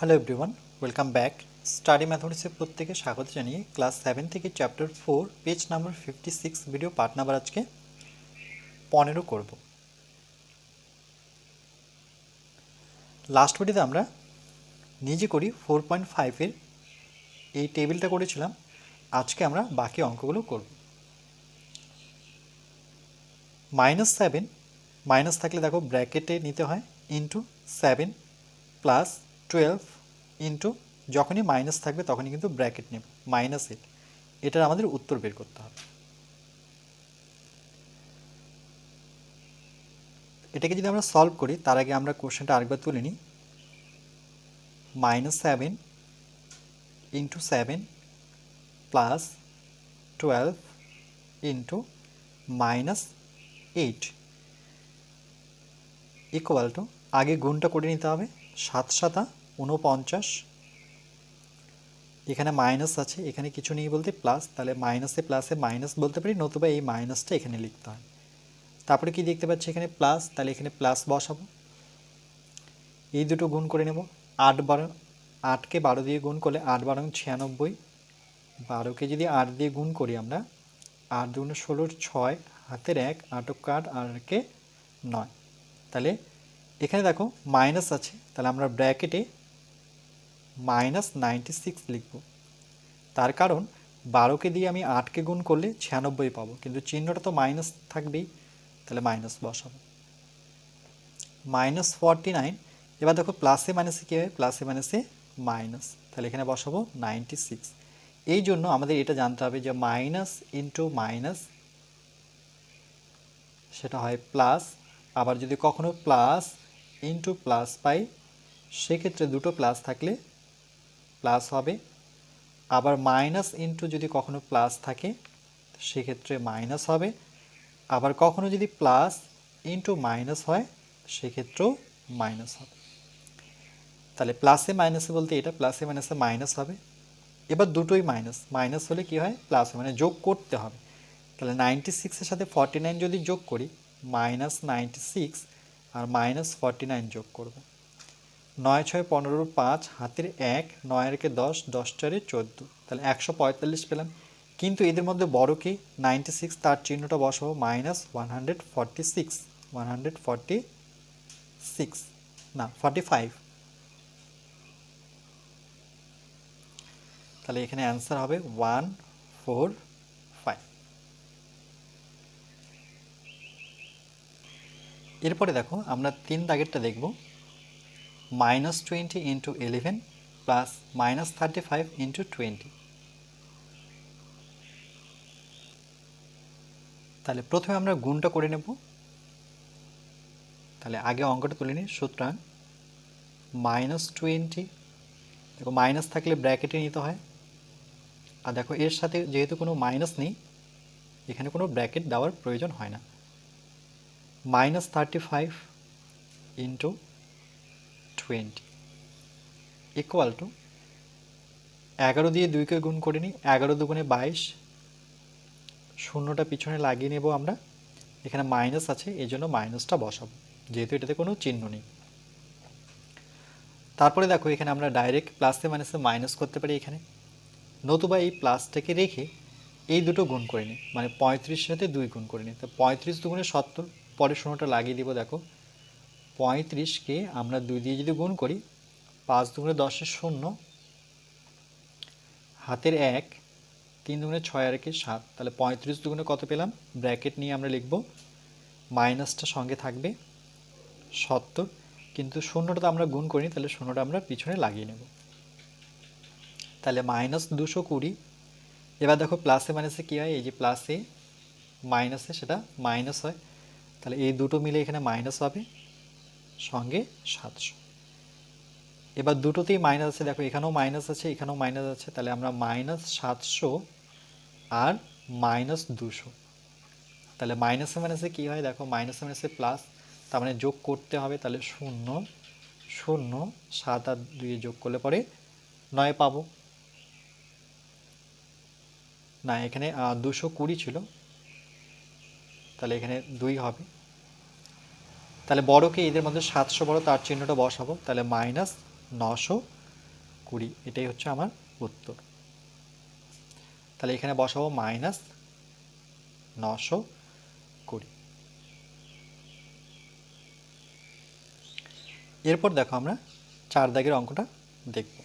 Hello everyone welcome back study ম্যাথমেটিক্সের প্রত্যেকে স্বাগত জানিয়ে ক্লাস সেভেন থেকে chapter four page number fifty six video part number আজকে পনেরো করব। লাস্ট ভিডিওতে আমরা নিজে করি ফোর পয়েন্ট ফাইভের এই টেবিলটা করেছিলাম। আজকে আমরা বাকি অঙ্কগুলো করব। মাইনাস সেভেন মাইনাস থাকলে দেখো ব্র্যাকেটে নিতে হয় into seven plus twelve into যখনই মাইনাস থাকবে তখনই কিন্তু ব্র্যাকেট নেব মাইনাস এইট এটার আমাদের উত্তর বের করতে হবে। এটাকে যদি আমরা সলভ করি, তার আগে আমরা কোশ্চেনটা আরেকবার তুলে নিই। Minus seven into seven plus twelve into minus eight equal to আগে গুণটা করে নিতে হবে সাত সাতা উনপঞ্চাশ এখানে মাইনাস আছে, এখানে কিছু নেই বলতে প্লাস তাহলে মাইনাসে প্লাসে মাইনাস বলতে পারি, নতুবা এই মাইনাসটা এখানে লিখতে হয়। তারপরে কি দেখতে পাচ্ছি এখানে? প্লাস তাহলে এখানে প্লাস বসাবো। এই দুটো গুণ করে নেব, আট বারো আটকে বারো দিয়ে গুণ করলে আট বারো ছিয়ানব্বই। বারোকে যদি আট দিয়ে গুণ করি আমরা, আট দুগুণে ষোলোর ছয়, হাতের এক আটক কাঠ আর কে নয়। তাহলে এখানে দেখো মাইনাস আছে, তাহলে আমরা ব্র্যাকেটে মাইনাস নাইনটি সিক্স লিখব। তার কারণ বারোকে দিয়ে আমি আটকে গুণ করলে ছিয়ানব্বই পাবো। কিন্তু চিহ্নটা তো মাইনাস থাকবেই, তাহলে মাইনাস বসাবো মাইনাস ফর্টি নাইন, এবার দেখো প্লাসে মাইনাসে কী হয়? প্লাসে মাইনাসে মাইনাস তাহলে এখানে বসাবো নাইনটি সিক্স। এই জন্য আমাদের এটা জানতে হবে যে মাইনাস ইন্টু মাইনাস সেটা হয় প্লাস আবার যদি কখনো প্লাস ইন্টু প্লাস পাই, সেক্ষেত্রে দুটো প্লাস থাকলে প্লাস হবে। আবার মাইনাস ইন্টু যদি কখনো প্লাস থাকে, সেক্ষেত্রে মাইনাস হবে। আবার কখনো যদি প্লাস ইন্টু মাইনাস হয়, সেক্ষেত্রেও মাইনাস হবে। তাহলে প্লাসে মাইনাসে বলতে এটা প্লাসে মাইনাসে মাইনাস হবে। এবার দুটোই মাইনাস মাইনাস হলে কি হয়? প্লাস মানে যোগ করতে হবে। তাহলে নাইনটি সিক্সের সাথে ফর্টি নাইন যদি যোগ করি মাইনাস নাইনটি সিক্স আর মাইনাস ফর্টি নাইন যোগ করব। নয় ছয় পনেরো পাঁচ, হাতের এক, নয়ের কে দশ দশ চারে চোদ্দ। তাহলে একশো পঁয়তাল্লিশ পেলাম। কিন্তু এদের মধ্যে বড় কি? নাইনটি সিক্স তার চিহ্নটা বসাবো minus one hundred forty six one hundred forty six না ফর্টি ফাইভ তাহলে এখানে অ্যান্সার হবে ওয়ান ফোর ফাইভ এরপরে দেখো, আমরা তিন দাগেরটা দেখব। Minus twenty into eleven plus minus thirty five into twenty তাহলে প্রথমে আমরা গুণটা করে নেব। তাহলে আগে অঙ্কটা তুলে নিই সুতরাং মাইনাস টোয়েন্টি দেখো মাইনাস থাকলে ব্র্যাকেটে নিতে হয়। আর দেখো এর সাথে যেহেতু কোনো মাইনাস নেই, এখানে কোনো ব্র্যাকেট দেওয়ার প্রয়োজন হয় না। Minus thirty five into twenty equal to এগারো দিয়ে দুইকে গুণ করে নিই, এগারো দুগুণে বাইশ। শূন্যটা পিছনে লাগিয়ে নেব আমরা। এখানে মাইনাস আছে, এই জন্য মাইনাসটা বসাবো, যেহেতু এটাতে কোনো চিহ্ন নেই। তারপরে দেখো, এখানে আমরা ডাইরেক্ট প্লাসে মাইনাসে মাইনাস করতে পারি এখানে। নতুবা এই প্লাসটাকে রেখে এই দুটো গুণ করে নিই মানে পঁয়ত্রিশ সাথে দুই গুণ করে নিই। তো পঁয়ত্রিশ দুগুণে সত্তর, পরে শূন্যটা লাগিয়ে দিব, দেখো। পঁয়ত্রিশকে আমরা দুই দিয়ে যদি গুণ করি, পাঁচ দুগুণে দশের শূন্য, হাতের এক, তিন দুগুণে ছয় আর একে সাত, তাহলে পঁয়ত্রিশ দুগুণে কত পেলাম? ব্র্যাকেট নিয়ে আমরা লিখব, মাইনাসটা সঙ্গে থাকবে সত্তর, কিন্তু শূন্যটা তো আমরা গুণ করিনি, তাহলে শূন্যটা আমরা পিছনে লাগিয়ে নেব। তাহলে মাইনাস দুশো কুড়ি, এবার দেখো প্লাসে মাইনাসে কী হয়? এই যে প্লাসে মাইনাসে সেটা মাইনাস হয়, তাহলে এই দুটো মিলে এখানে মাইনাস হবে। সঙ্গে সাতশো। এবার দুটোতেই মাইনাস আছে, দেখো এখানেও মাইনাস আছে, এখানেও মাইনাস আছে, তাহলে আমরা মাইনাস সাতশো আর মাইনাস দুশো। তাহলে মাইনাসে মাইনাসে কী হয়? দেখো মাইনাসে মাইনাসে প্লাস তার মানে যোগ করতে হবে, তাহলে শূন্য শূন্য, সাত আর দুয়ে যোগ করলে পরে নয় পাবো। না, এখানে দুশো কুড়ি ছিল। তাহলে এখানে দুই হবে। তাহলে বড়কে এদের মধ্যে সাতশো বড়, তার চিহ্নটা বসাবো। তাহলে মাইনাস নশো কুড়ি, এটাই হচ্ছে আমার উত্তর। তাহলে এখানে বসাবো মাইনাস নশো কুড়ি। এরপর দেখো আমরা চার দাগের অঙ্কটা দেখব।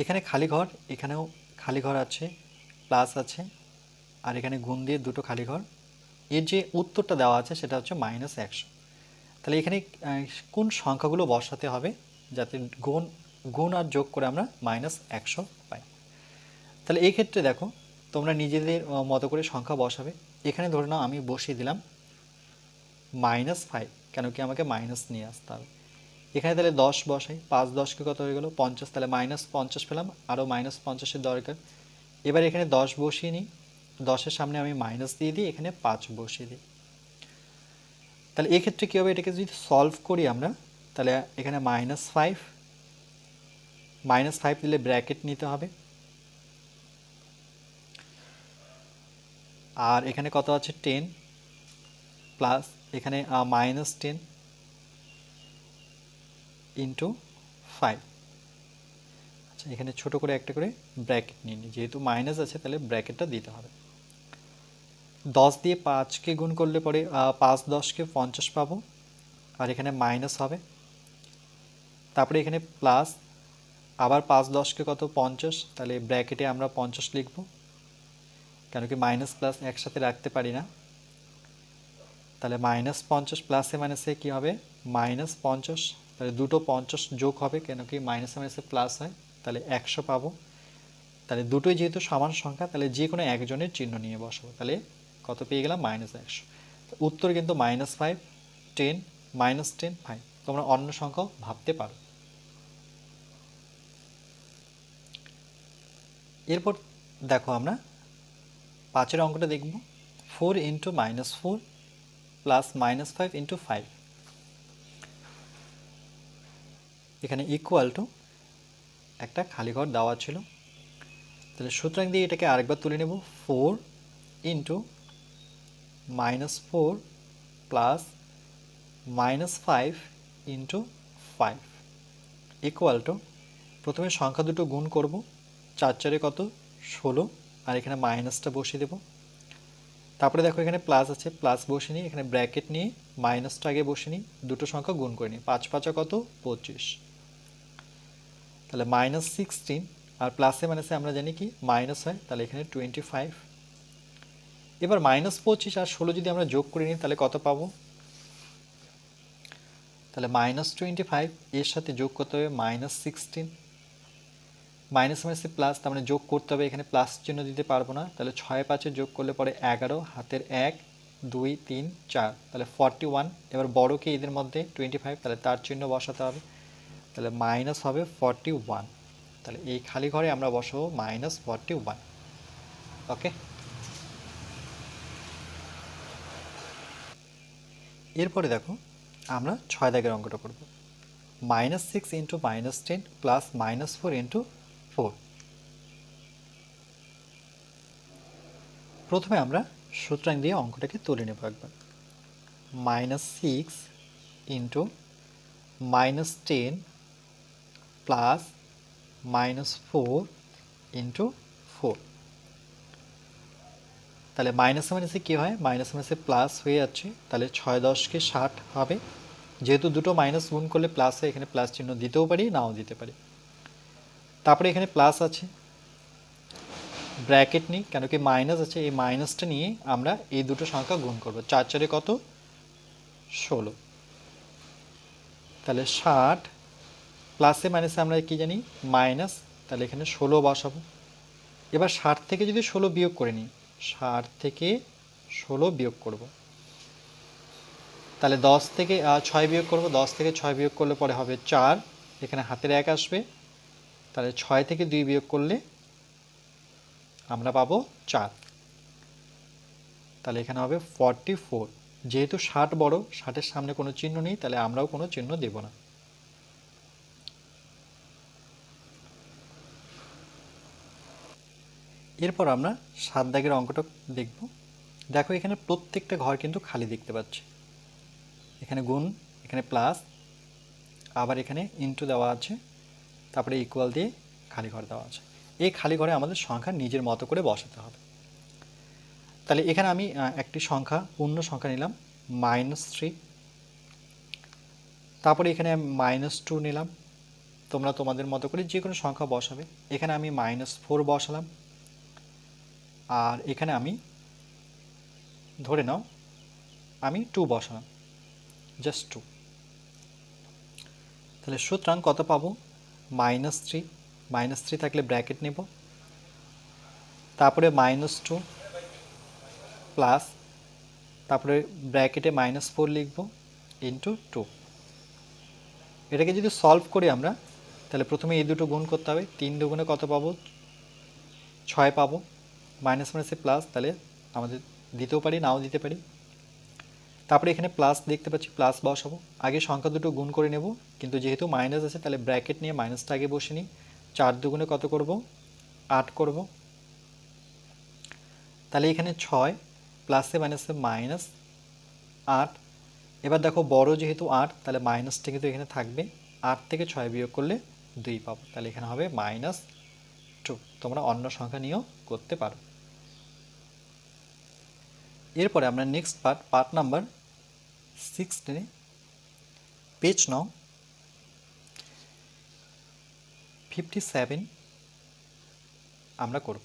এখানে খালি ঘর, এখানেও খালি ঘর আছে প্লাস আছে, আর এখানে গুণ দিয়ে দুটো খালি ঘর। এর যে উত্তরটা দেওয়া আছে, সেটা হচ্ছে মাইনাস একশো। তাহলে এখানে কোন সংখ্যাগুলো বসাতে হবে যাতে গুণ গুণ আর যোগ করে আমরা মাইনাস একশো পাই? তাহলে এই ক্ষেত্রে দেখো, তোমরা নিজেদের মতো করে সংখ্যা বসাবে। এখানে ধরে নাও আমি বসিয়ে দিলাম মাইনাস ফাইভ কেন কি আমাকে মাইনাস নিয়ে আসতে হবে। এখানে তাহলে দশ বসাই, পাঁচ দশকে কত হয়ে গেলো? পঞ্চাশ, তাহলে মাইনাস পঞ্চাশ পেলাম আরও মাইনাস পঞ্চাশের দরকার। এবার এখানে দশ বসিয়ে নিই, দশের সামনে আমি মাইনাস দিয়ে দিই, এখানে পাঁচ বসিয়ে দিই। তাহলে এক্ষেত্রে কী হবে? এটাকে যদি সলভ করি আমরা, তাহলে এখানে মাইনাস ফাইভ মাইনাস ফাইভ দিলে ব্র্যাকেট নিতে হবে। আর এখানে কত আছে? টেন প্লাস এখানে মাইনাস টেন ইন্টু ফাইভ আচ্ছা এখানে ছোট করে একটা করে ব্র্যাকেট নিয়ে নিই যেহেতু মাইনাস আছে, তাহলে ব্র্যাকেটটা দিতে হবে। দশ দিয়ে পাঁচকে গুণ করলে পরে পাঁচ দশকে পঞ্চাশ পাবো। আর এখানে মাইনাস হবে। তারপরে এখানে প্লাস আবার পাঁচ দশকে কত? পঞ্চাশ। তাহলে ব্র্যাকেটে আমরা পঞ্চাশ লিখব। কেন কি মাইনাস প্লাস একসাথে রাখতে পারি না। তাহলে মাইনাস পঞ্চাশ প্লাসে মাইনাসে কী হবে? মাইনাস পঞ্চাশ। তাহলে দুটো পঞ্চাশ যোগ হবে, কেন কি মাইনাসে মাইনাসে প্লাস হয়। তাহলে একশো পাবো। তাহলে দুটোই যেহেতু সমান সংখ্যা, তাহলে যে কোনো একজনের চিহ্ন নিয়ে বসাবো। তাহলে কত পেয়ে গেলাম? মাইনাস একশো। উত্তর কিন্তু minus five ten minus ten five তোমরা অন্য সংখ্যাও ভাবতে পারো। এরপর দেখো আমরা পাঁচের অঙ্কটা দেখব। Four into minus four plus minus five into five এখানে ইকুয়াল টু একটা খালি ঘর দেওয়া ছিল। তাহলে সুতরাং দিয়ে এটাকে আরেকবার তুলে নেব। Four into minus four plus minus five into five equal to প্রথমে সংখ্যা দুটো গুণ করব, চার চারে কত? ষোলো। আর এখানে মাইনাসটা বসিয়ে দেব। তারপরে দেখো এখানে প্লাস আছে প্লাস বসে নিই। এখানে ব্র্যাকেট নিয়ে মাইনাসটা আগে বসে নিই। দুটো সংখ্যা গুণ করে নিই। পাঁচ পাঁচা কত? পঁচিশ। তাহলে মাইনাস সিক্সটিন আর প্লাসে মাইনাসে আমরা জানি কি? মাইনাস হয়। তাহলে এখানে টোয়েন্টি ফাইভ এবার মাইনাস পঁচিশ আর ষোলো যদি আমরা যোগ করে নিই, তাহলে কত পাবো? তাহলে মাইনাস টোয়েন্টি ফাইভ এর সাথে যোগ করতে হবে মাইনাস সিক্সটিন। মাইনাস মাইনাসে প্লাস, তার মানে যোগ করতে হবে, এখানে প্লাস চিহ্ন দিতে পারব না। তাহলে ছয় পাঁচে যোগ করলে পরে এগারো, হাতের এক, দুই, তিন, চার। তাহলে ফর্টি ওয়ান, এবার বড়কে এদের মধ্যে? টোয়েন্টি ফাইভ তাহলে তার চিহ্ন বসাতে হবে। তাহলে মাইনাস হবে ফর্টি ওয়ান। তাহলে এই খালি ঘরে আমরা বসাবো মাইনাস ফর্টি ওয়ান। ওকে? এরপরে দেখো, আমরা ছয় দাগের অঙ্কটা করব। Minus six into minus ten plus minus four into four প্রথমে আমরা সুতরাং দিয়ে অঙ্কটাকে তুলে নেব একবার। Minus six into minus ten plus minus four into four তাহলে মাইনাস মাইনাসে কী হয়? মাইনাস মাইনাসে প্লাস হয়ে যাচ্ছে। তাহলে ছয় দশকে ষাট হবে। যেহেতু দুটো মাইনাস গুণ করলে প্লাস হয় এখানে প্লাস চিহ্ন দিতেও পারি, নাও দিতে পারি। তারপরে এখানে প্লাস আছে। ব্র্যাকেট নিই, কেন কি মাইনাস আছে, এই মাইনাসটা নিয়ে আমরা এই দুটো সংখ্যা গুণ করব। চার চারে কত? ষোলো। তাহলে ষাট প্লাসে মাইনাসে আমরা কি জানি? মাইনাস তাহলে এখানে ষোলো বসাবো। এবার ষাট থেকে যদি ষোলো বিয়োগ করে নিই ষাট থেকে ষোলো বিয়োগ করব। তাহলে দশ থেকে ছয় বিয়োগ করব। দশ থেকে ছয় বিয়োগ করলে পরে হবে চার। এখানে হাতের এক আসবে। তাহলে ছয় থেকে দুই বিয়োগ করলে আমরা পাবো চার। তাহলে এখানে হবে ফর্টি ফোর যেহেতু ষাট বড়, ষাটের সামনে কোনো চিহ্ন নেই, তাহলে আমরাও কোনো চিহ্ন দেব না। এরপর আমরা সাত দাগের অঙ্কটা দেখব। দেখো এখানে প্রত্যেকটা ঘর কিন্তু খালি দেখতে পাচ্ছি। এখানে গুণ, এখানে প্লাস, আবার এখানে ইন্টু দেওয়া আছে। তারপরে ইকুয়াল দিয়ে খালি ঘর দেওয়া আছে। এই খালি ঘরে আমাদের সংখ্যা নিজের মতো করে বসাতে হবে। তাহলে এখানে আমি একটি সংখ্যা, পূর্ণ সংখ্যা নিলাম মাইনাস থ্রি তারপরে এখানে মাইনাস টু নিলাম। তোমরা তোমাদের মতো করে যে কোনো সংখ্যা বসাবে। এখানে আমি মাইনাস ফোর বসালাম। আর এখানে আমি ধরে নাও, আমি টু বসালাম জাস্ট টু তাহলে সুতরাং কত পাবো? মাইনাস থ্রি মাইনাস থ্রি থাকলে ব্র্যাকেট নেব। তারপরে মাইনাস টু প্লাস তারপরে ব্র্যাকেটে মাইনাস ফোর লিখব ইন্টু টু এটাকে যদি সলভ করি আমরা, তাহলে প্রথমে এই দুটো গুণ করতে হবে, তিন দুগুণে কত পাবো? ছয় পাবো। মাইনাস মাইনাসে প্লাস তাহলে আমাদের দিতেও পারি, নাও দিতে পারি। তারপরে এখানে প্লাস দেখতে পাচ্ছি প্লাস বসাবো। আগে সংখ্যা দুটো গুণ করে নেব, কিন্তু যেহেতু মাইনাস আছে, তাহলে ব্র্যাকেট নিয়ে মাইনাসটা আগে বসে নিই। চার দুগুণে কত করব? আট করব। তাহলে এখানে ছয় প্লাসে মাইনাসে মাইনাস আট। এবার দেখো বড় যেহেতু আট, তাহলে মাইনাসটা কিন্তু এখানে থাকবে। আট থেকে ছয় বিয়োগ করলে দুই পাবো। তাহলে এখানে হবে মাইনাস টু তোমরা অন্য সংখ্যা নিয়েও করতে পারো। এরপরে আমরা নেক্সট পার্ট পার্ট নাম্বার সিক্সটিনে পেজ নং ফিফটি সেভেন আমরা করব।